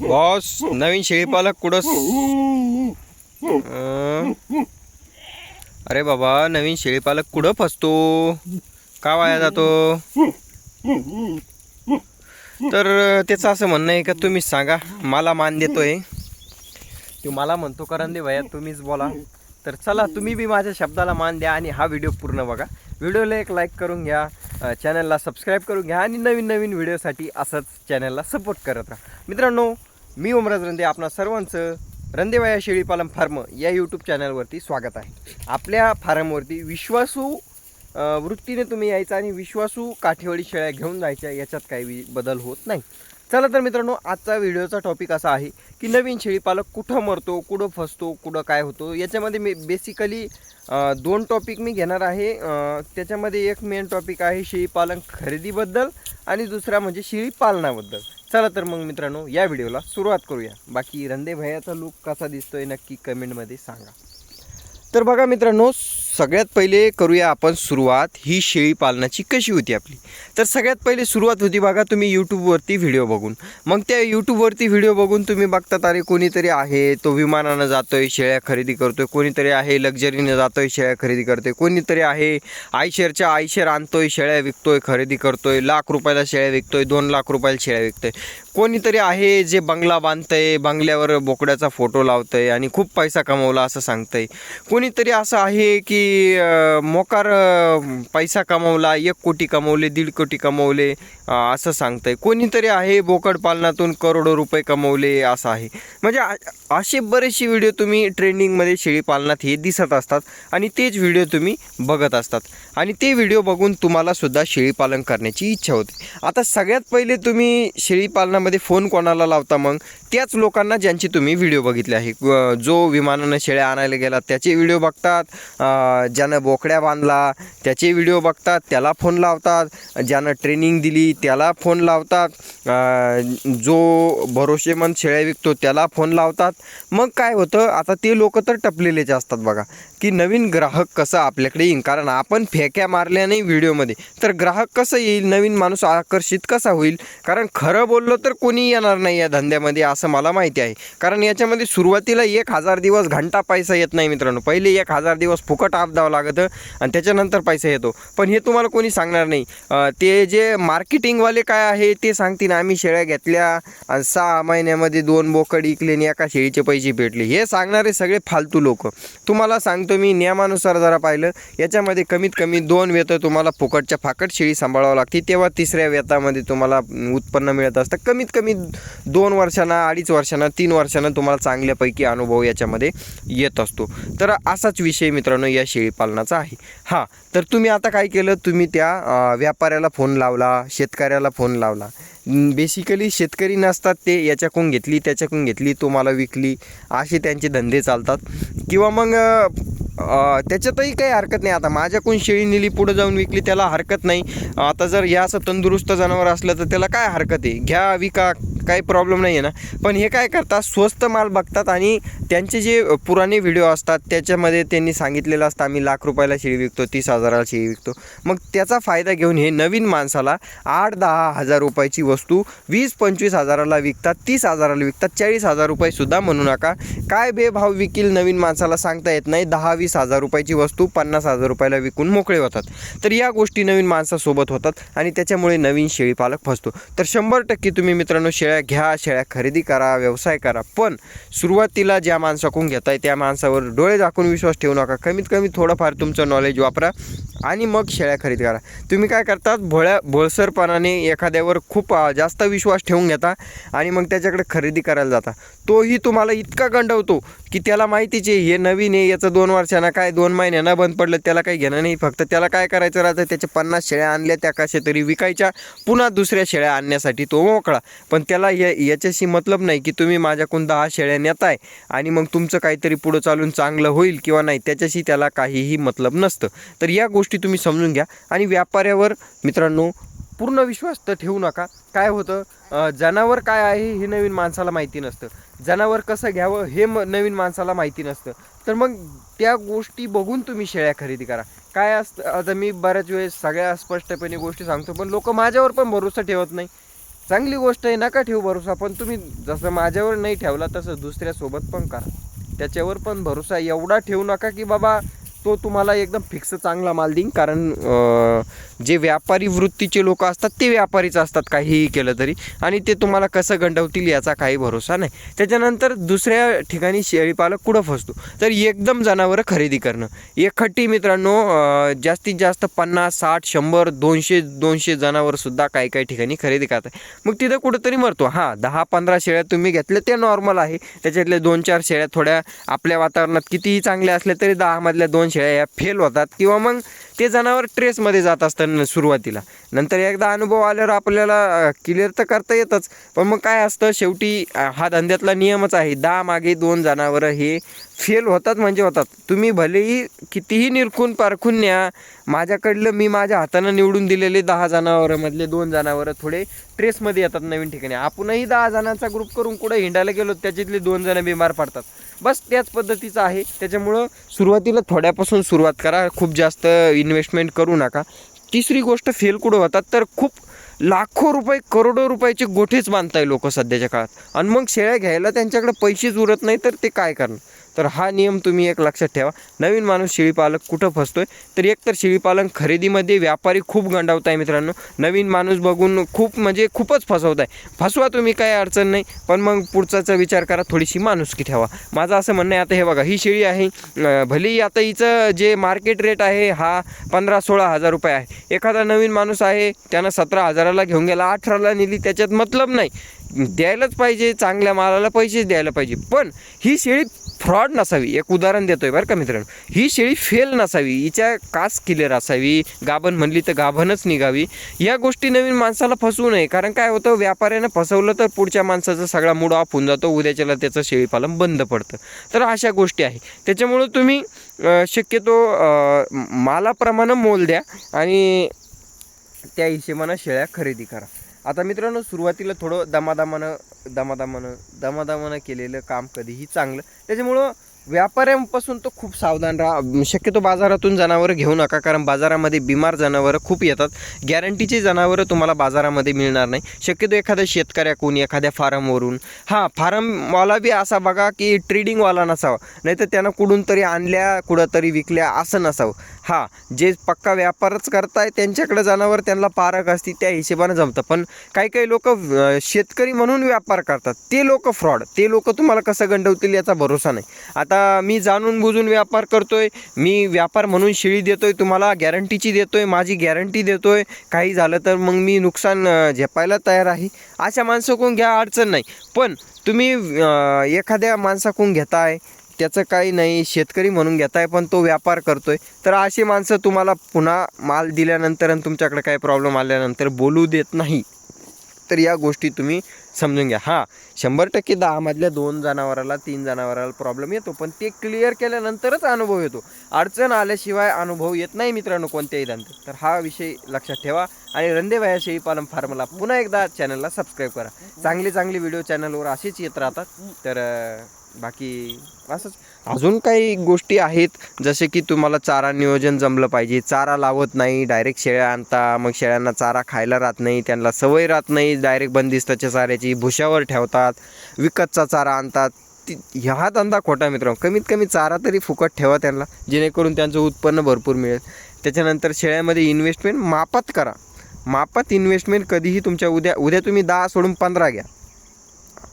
Boss नवीन शेळीपालक कुठं? अरे बाबा नवीन शेळीपालक कुठं फसतो? का वाया जातो? तर त्याचं असं म्हणणं आहे का तुम्हीच सांगा. मला मान देतोय. तो मला म्हणतो करंदे भैया तुम्हीच बोला. तर चला तुम्ही बी माझ्या शब्दाला मान द्या आणि हा व्हिडिओ पूर्ण बघा. व्हिडिओला एक लाईक करून घ्या चॅनलला सबस्क्राईब करून घ्या आणि नवीन नवीन व्हिडिओसाठी असंच चॅनलला सपोर्ट करत राहा. मित्रांनो मी उमराज रंदे आपणा सर्वांचं रंदेवाया शेळीपालन फार्म या यूट्यूब चॅनलवरती स्वागत आहे. आपल्या फार्मवरती विश्वासू वृत्तीने तुम्ही यायचं आणि विश्वासू काठेवाडी शेळ्या घेऊन जायच्या याच्यात काही वि- बदल होत नाही. चला तर मित्रांनो आजचा व्हिडिओचा टॉपिक असा आहे की नवीन शेळीपालक कुठं मरतो कुठं फसतो कुठं काय होतो याच्यामध्ये मी बेसिकली दोन टॉपिक मी घेणार आहे. त्याच्यामध्ये एक मेन टॉपिक आहे शेळीपालन खरेदीबद्दल आणि दुसरा म्हणजे शेळीपालनाबद्दल चला तर मग मित्रांनो या व्हिडिओला सुरुवात करूया. बाकी रंदे भैयाचा लुक कसा दिसतोय नक्की कमेंटमध्ये सांगा. तर बघा मित्रांनो सगळ्यात पहिले करूया आपण सुरुवात. ही शेळी पालनाची कशी होती आपली? तर सगळ्यात पहिले सुरुवात होती बघा तुम्ही यूट्यूबवरती व्हिडिओ बघून. मग त्या यूट्यूबवरती व्हिडिओ बघून तुम्ही बघतात अरे कोणीतरी आहे तो विमानानं जातो आहे शेळ्या खरेदी करतो आहे कोणीतरी आहे लक्झरीनं जातो आहे शेळ्या खरेदी करतोय. कोणीतरी आहे आयशेअरच्या आयशेअर आणतोय शेळ्या विकतोय खरेदी करतोय. लाख रुपयाला शेळ्या विकतोय दोन लाख रुपयाला शेळ्या विकतोय. कोणीतरी आहे जे बंगला बांधतंय बंगल्यावर बोकड्याचा फोटो लावतंय आणि खूप पैसा कमवला असं सांगतंय. कोणीतरी असं आहे की मोकार पैसा कमवला एक कोटी कमवले दीड कोटी कमवले असं सांगतंय. कोणीतरी आहे बोकड पालनातून करोडो रुपये कमवले असं आहे. म्हणजे असे बरेचसे व्हिडिओ तुम्ही ट्रेंडिंगमध्ये शेळी पालनात हे दिसत असतात आणि तेच व्हिडिओ तुम्ही बघत असतात. आणि ते व्हिडिओ बघून तुम्हालासुद्धा शेळीपालन करण्याची इच्छा होते. आता सगळ्यात पहिले तुम्ही शेळीपालनामध्ये फोन कोणाला लावता मग? त्याच लोकांना ज्यांची तुम्ही व्हिडिओ बघितले आहे. जो विमानानं शेळ्या आणायला गेला त्याचे व्हिडिओ बघतात. ज्यानं बोकड्या बांधला त्याचे व्हिडिओ बघतात त्याला फोन लावतात ज्यानं ट्रेनिंग दिली त्याला फोन लावतात. जो भरोसेमंद शेळ्या विकतो त्याला फोन लावतात. मग काय होतं आता ते लोक तर टपलेलेच असतात बघा की नवीन ग्राहक कसं आपल्याकडे येईल? कारण आपण फेक्या मारल्या नाही व्हिडिओमध्ये. तर ग्राहक कसं येईल? नवीन माणूस आकर्षित कसा होईल? कारण खरं बोललो तर कोणी येणार नाही या धंद्यामध्ये असं मला माहिती आहे. कारण याच्यामध्ये सुरुवातीला एक हजार दिवस घंटा पैसा येत नाही मित्रांनो. पहिले एक हजार दिवस फुकट आप द्यावं लागतं आणि त्याच्यानंतर पैसा येतो. पण हे तुम्हाला कोणी सांगणार नाही. ते जे मार्केटिंगवाले काय आहे ते सांगतील आम्ही शेळ्या घेतल्या आणि सहा महिन्यामध्ये दोन बोकड इकले आणि एका शेळीचे पैसे भेटले. हे सांगणारे सगळे फालतू लोक. तुम्हाला सांगतो मी नियमानुसार जरा पाहिलं याच्यामध्ये कमीत कमी दोन वेतं तुम्हाला फुकटच्या फाकट शेळी सांभाळावं लागते तेव्हा तिसऱ्या वेतामध्ये तुम्हाला उत्पन्न मिळत असतं. कमीत कमी दोन वर्षांना अडीच वर्षांना तीन वर्षांना तुम्हाला चांगल्यापैकी अनुभव याच्यामध्ये येत असतो. तर असाच विषय मित्रांनो या शेळीपालनाचा आहे. हां तर तुम्ही आता काय केलं? तुम्ही त्या व्यापाऱ्याला फोन लावला शेतकऱ्याला फोन लावला. बेसिकली शेतकरी नसतात ते याच्याकडून घेतली त्याच्याकडून घेतली तुम्हाला विकली असे त्यांचे धंदे चालतात. किंवा मग त्याच्यातही काही हरकत नाही. आता माझ्याकडून शेळी नेली पुढं जाऊन विकली त्याला हरकत नाही. आता जर या असं तंदुरुस्त जनावर असलं तर त्याला काय हरकत आहे? घ्या विका काही प्रॉब्लेम नाही आहे ना. पण हे काय करतात? स्वस्त माल बघतात आणि त्यांचे जे पुराणे व्हिडिओ असतात त्याच्यामध्ये त्यांनी सांगितलेलं असतं आम्ही लाख रुपयाला शेळी विकतो तीस हजाराला शेळी विकतो. मग त्याचा फायदा घेऊन हे नवीन माणसाला आठ दहा हजार रुपयाची वस्तू वीस पंचवीस हजाराला विकतात तीस हजाराला विकतात चाळीस हजार रुपयेसुद्धा म्हणू नका. काय बेभाव विकील नवीन माणसाला सांगता येत नाही. दहा वीस हजार रुपयाची वस्तू पन्नास हजार रुपयाला विकून मोकळे होतात. तर या गोष्टी नवीन माणसासोबत होतात आणि त्याच्यामुळे नवीन शेळीपालक फसतो. तर शंभर टक्के तुम्ही मित्रांनो शेळ्या घ्या शेळ्या खरेदी करा व्यवसाय करा. पण सुरुवातीला ज्या माणसाकडून घेताय त्या माणसावर डोळे झाकून विश्वास ठेवू नका. कमीत कमी थोडंफार तुमचं नॉलेज वापरा. आणि मग शेळ्या खरेदी करा. तुम्ही काय करतात भोळ्या भोळसरपणाने एखाद्यावर खूप जास्त विश्वास ठेवून घेता आणि मग त्याच्याकडे खरेदी करायला जाता. तोही तुम्हाला इतका गंडवतो की त्याला माहितीच आहे हे नवीन आहे याचं दोन वर्षांना काय दोन महिन्यांना बंद पडलं त्याला काही घेणं नाही फक्त. त्याला काय करायचं राहतं त्याच्या पन्नास शेळ्या आणल्या त्या कशा तरी विकायच्या पुन्हा दुसऱ्या शेळ्या आणण्यासाठी तो मोकळा. पण त्याला या याच्याशी मतलब नाही की तुम्ही माझ्याकडून दहा शेळ्या नेताय आणि मग तुमचं काहीतरी पुढं चालून चांगलं होईल किंवा नाही त्याच्याशी त्याला काहीही मतलब नसतं. तर या गोष्टी गोष्टी तुम्ही समजून घ्या. आणि व्यापाऱ्यावर मित्रांनो पूर्ण विश्वास तर ठेवू नका. काय होतं जनावर काय आहे हे नवीन माणसाला माहिती नसतं. जनावर कसं घ्यावं हे म नवीन माणसाला माहिती नसतं. तर मग त्या गोष्टी बघून तुम्ही शेळ्या खरेदी करा. काय असतं आता मी बऱ्याच वेळेस सगळ्या स्पष्टपणे गोष्टी सांगतो पण लोक माझ्यावर पण भरोसा ठेवत नाही. चांगली गोष्ट आहे नका ठेवू भरोसा पण तुम्ही जसं माझ्यावर नाही ठेवला तसं दुसऱ्यासोबत पण करा. त्याच्यावर पण भरोसा एवढा ठेवू नका की बाबा तो तुम्हाला एकदम फिक्स चांगला माल देईन. कारण जे व्यापारी वृत्तीचे लोक असतात ते व्यापारीच असतात काहीही केलं तरी. आणि ते तुम्हाला कसं गंडवतील याचा काही भरोसा नाही. त्याच्यानंतर दुसऱ्या ठिकाणी शेळीपालक कुठं फसतो? तर एकदम जनावरं खरेदी करणं. एकखट्टी मित्रांनो जास्तीत जास्त पन्नास साठ शंभर दोनशे दोनशे जनावरसुद्धा काही काही ठिकाणी खरेदी करतात. मग तिथं कुठंतरी मरतो. हां दहा पंधरा शेळ्या तुम्ही घेतल्या ते नॉर्मल आहे. त्याच्यातल्या दोन चार शेळ्या थोड्या आपल्या वातावरणात कितीही चांगल्या असल्या तरी दहामधल्या दोन शेळ्या या फेल होतात किंवा मग ते जनावर ट्रेसमध्ये जात असतात सुरुवातीला. नंतर एकदा अनुभव आल्यावर आपल्याला क्लिअर तर करता येतच. पण मग काय असतं शेवटी हा धंद्यातला नियमच आहे. दहा मागे दोन जनावरं हे फेल होतात म्हणजे होतात. तुम्ही भलेही कितीही निरखून पारखून न्या. माझ्याकडलं मी माझ्या हातानं निवडून दिलेले दहा जनावरांमधले दोन जनावरं थोडे ट्रेसमध्ये येतात नवीन ठिकाणी. आपणही दहा जणांचा ग्रुप करून कुठं हिंडायला गेलो त्याच्यातले दोन जण बिमार पडतात. बस त्याच पद्धतीचं आहे. त्याच्यामुळं सुरुवातीला थोड्यापासून सुरुवात करा. खूप जास्त इन्व्हेस्टमेंट करू नका. तिसरी गोष्ट फेल कुठं होतात? तर खूप लाखो रुपये करोडो रुपयाचे गोठेच बांधताय लोक सध्याच्या काळात. आणि मग शेळ्या घ्यायला त्यांच्याकडे पैसेच उरत नाही तर ते काय करणार? तर हा नियम तुम्ही एक लक्षात ठेवा. नवीन माणूस शेळीपालक कुठं फसतोय? तर एकतर शेळीपालन खरेदीमध्ये व्यापारी खूप गंडावत आहे मित्रांनो. नवीन माणूस बघून खूप म्हणजे खूपच फसवत आहे फसवा तुम्ही काही अडचण नाही. पण मग पुढचाचा विचार करा थोडीशी माणुसकी ठेवा. माझं असं म्हणणं आहे आता हे बघा ही शेळी आहे भलेही आता हिचं जे मार्केट रेट आहे हा पंधरा सोळा हजार रुपये आहे. एखादा नवीन माणूस आहे त्यानं सतरा हजाराला घेऊन गेला अठराला नेली त्याच्यात मतलब नाही. द्यायलाच पाहिजे चांगल्या मालाला पैसेच द्यायला पाहिजे. पण ही शेळी फ्रॉड नसावी. एक उदाहरण देतोय बरं का मित्रांनो. ही शेळी फेल नसावी. हिच्या कास क्लिअर असावी. गाभण म्हणली तर गाभणच निघावी. या गोष्टी नवीन माणसाला फसवू नये. कारण काय होतं? व्यापाऱ्यानं फसवलं तर पुढच्या माणसाचा सगळा मूड ऑफ होऊन जातो. उद्याच्याला त्याचं शेळीपालन बंद पडतं. तर अशा गोष्टी आहे. त्याच्यामुळं तुम्ही शक्यतो मालाप्रमाणे मोल द्या आणि त्या हिशेबानं शेळ्या खरेदी करा. आता मित्रांनो सुरुवातीला थोडं दमादमानं दमादमानं दमादमानं केलेलं काम कधीही चांगलं. त्याच्यामुळं व्यापाऱ्यांपासून तो खूप सावधान राहा. शक्यतो बाजारातून जनावरं घेऊ नका कारण बाजारामध्ये बिमार जनावरं खूप येतात. गॅरंटीची जनावरं तुम्हाला बाजारामध्ये मिळणार नाही. शक्यतो एखाद्या शेतकऱ्याकडून एखाद्या फार्मवरून. हां फार्मवाला बी असा बघा की ट्रेडिंगवाला नसावा. नाही तर त्यानं कुठून तरी आणल्या कुठं तरी विकल्या असं नसावं. हां जे पक्का व्यापारच करताय त्यांच्याकडे जनावर त्यांना पारक असती त्या हिशेबानं जमतं. पण काही काही लोक शेतकरी म्हणून व्यापार करतात. ते लोक फ्रॉड ते लोक तुम्हाला कसं गंडवतील याचा भरोसा नाही. आता आता मी जाणून बुजून व्यापार करतोय मी व्यापार म्हणून शिळी देतोय तुम्हाला गॅरंटीची देतोय माझी गॅरंटी देतोय. काही झालं तर मग मी नुकसान झेपायला तयार आहे. अशा माणसाकडून घ्या अडचण नाही. पण तुम्ही एखाद्या माणसाकडून घेताय त्याचं काही नाही शेतकरी म्हणून घेताय पण तो व्यापार करतोय. तर अशी माणसं तुम्हाला पुन्हा माल दिल्यानंतर आणि तुमच्याकडे काही प्रॉब्लेम आल्यानंतर बोलू देत नाही. तर या गोष्टी तुम्ही समजून घ्या. हां शंभर टक्के दहामधल्या दोन जनावराला तीन जनावराला प्रॉब्लेम येतो पण ते क्लिअर केल्यानंतरच अनुभव येतो. अडचण आल्याशिवाय अनुभव येत नाही मित्रांनो कोणत्याही धंद्यात. तर हा विषय लक्षात ठेवा आणि रंदेभाया शेळीपालन फार्मला पुन्हा एकदा चॅनलला सबस्क्राईब करा. चांगले चांगले व्हिडिओ चॅनलवर असेच येत राहतात. तर बाकी असंच. अजून काही गोष्टी आहेत जसे की तुम्हाला चारा नियोजन जमलं पाहिजे. चारा लावत नाही डायरेक्ट शेळ्या आणता मग शेळ्यांना चारा खायला राहत नाही त्यांना सवय राहत नाही डायरेक्ट बंदिस्ताच्या चाऱ्याची. भुशावर ठेवतात विकतचा चारा आणतात ती हा धंदा खोटा मित्र कमीत कमी चारा तरी फुकट ठेवा त्यांना जेणेकरून त्यांचं उत्पन्न भरपूर मिळेल. त्याच्यानंतर शेळ्यामध्ये इन्व्हेस्टमेंट मापात करा. मापात इन्व्हेस्टमेंट कधीही तुमच्या उद्या उद्या तुम्ही दहा सोडून पंधरा घ्या.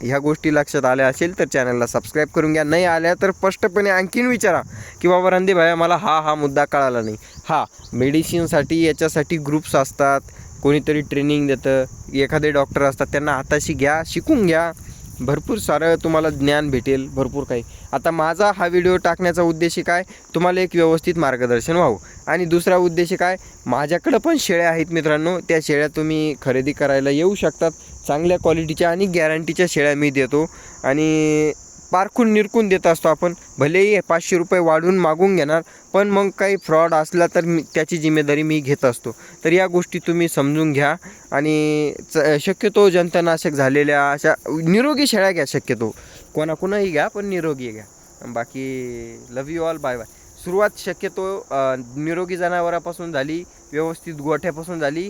ह्या गोष्टी लक्षात आल्या असेल तर चॅनलला सबस्क्राईब करून घ्या. नाही आल्या तर स्पष्टपणे आणखीन विचारा की बाबा रणदीप भाया मला हा हा मुद्दा कळाला नाही. हा मेडिसिनसाठी याच्यासाठी ग्रुप्स असतात. कोणीतरी ट्रेनिंग देतं एखादे डॉक्टर असतात त्यांना हाताशी घ्या शिकून घ्या. भरपूर सारं तुम्हाला ज्ञान भेटेल भरपूर काही. आता माझा हा व्हिडिओ टाकण्याचा उद्देश काय? तुम्हाला एक व्यवस्थित मार्गदर्शन व्हावं. आणि दुसरा उद्देश काय? माझ्याकडं पण शेळ्या आहेत मित्रांनो. त्या शेळ्या तुम्ही खरेदी करायला येऊ शकतात. चांगल्या क्वालिटीच्या आणि गॅरंटीच्या शेळ्या मी देतो. आणि पारखून निरखून देत असतो आपण. भलेही पाचशे रुपये वाढून मागून घेणार पण मग काही फ्रॉड असला तर मी त्याची जिम्मेदारी मी घेत असतो. तर या गोष्टी तुम्ही समजून घ्या आणि च शक्यतो जंतनाशक झालेल्या अशा निरोगी शेळ्या घ्या शक्यतो. कोणाकोणाही घ्या पण निरोगी घ्या. बाकी love you all bye bye सुरुवात शक्यतो निरोगी जनावरापासून झाली व्यवस्थित गोठ्यापासून झाली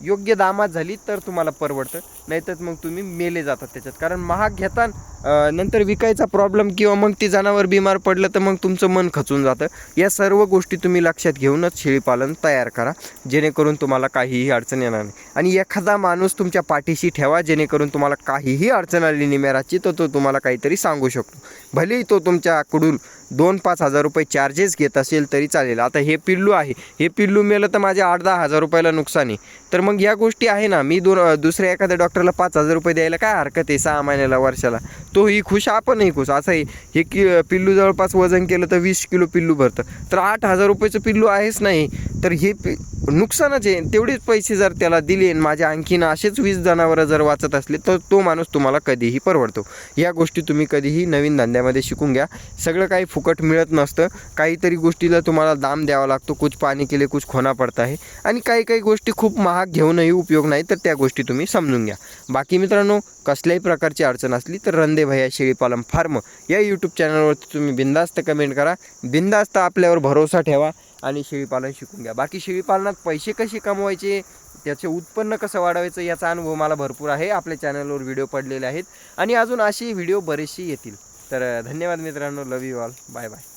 योग्य दामात झाली तर तुम्हाला परवडतं. नाहीतर मग तुम्ही मेले जातात त्याच्यात. कारण महाग घेताना नंतर विकायचा प्रॉब्लेम किंवा मग ती जनावर बिमार पडलं तर मग तुमचं मन खचून जातं. या सर्व गोष्टी तुम्ही लक्षात घेऊनच शेळीपालन तयार करा. जेणेकरून तुम्हाला काहीही अडचण येणार नाही. आणि एखादा माणूस तुमच्या पाठीशी ठेवा जेणेकरून तुम्हाला काहीही अडचण आली निमेराची तर तो तुम्हाला काहीतरी सांगू शकतो. भलेही तो तुमच्याकडून दोन पाच हजार रुपये चार्जेस घेत असेल तरी चालेल. आता हे पिल्लू आहे. हे पिल्लू मेलं तर माझ्या आठ दहा हजार रुपयाला नुकसान आहे. तर मग या गोष्टी आहे ना मी दोन दुसऱ्या एखाद्या डॉक्टरला पाच हजार रुपये द्यायला काय हरकत आहे सहा महिन्याला वर्षाला? तोही खुश आपणही खुश. असं आहे. हे कि पिल्लू जवळपास वजन केलं तर वीस किलो पिल्लू भरतं. तर आठ हजार रुपयाचं पिल्लू आहेच नाही. तर हे पि नुकसानच आहे. तेवढेच पैसे जर त्याला दिले आणि माझ्या आणखीन असेच वीस जनावरं जर वाचत असले तर तो माणूस तुम्हाला कधीही परवडतो. या गोष्टी तुम्ही कधीही नवीन धंद्यामध्ये शिकून घ्या. सगळं काही फुकट मिळत नसतं. काहीतरी गोष्टीला तुम्हाला दाम द्यावा लागतो. कुछ पाणी केले कुछ खोना पडता आहे. आणि काही काही गोष्टी खूप महाग घेऊनही उपयोग नाही तर त्या गोष्टी तुम्ही समजून घ्या. बाकी मित्रांनो कसल्याही प्रकारची अडचण असली तर रंदे भैया शेळीपालन फार्म. या यूट्यूब चॅनलवरती तुम्ही बिंदास्त कमेंट करा. बिंदास्त आपल्यावर भरोसा ठेवा आणि शेळीपालन शिकून घ्या. बाकी शेळीपालनात पैसे कसे कमवायचे त्याचे उत्पन्न कसं वाढवायचं याचा अनुभव मला भरपूर आहे. आपल्या चॅनलवर व्हिडिओ पडलेले आहेत. आणि अजून असे व्हिडिओ बरेचसे येतील. तर धन्यवाद मित्रांनो. Love you all bye bye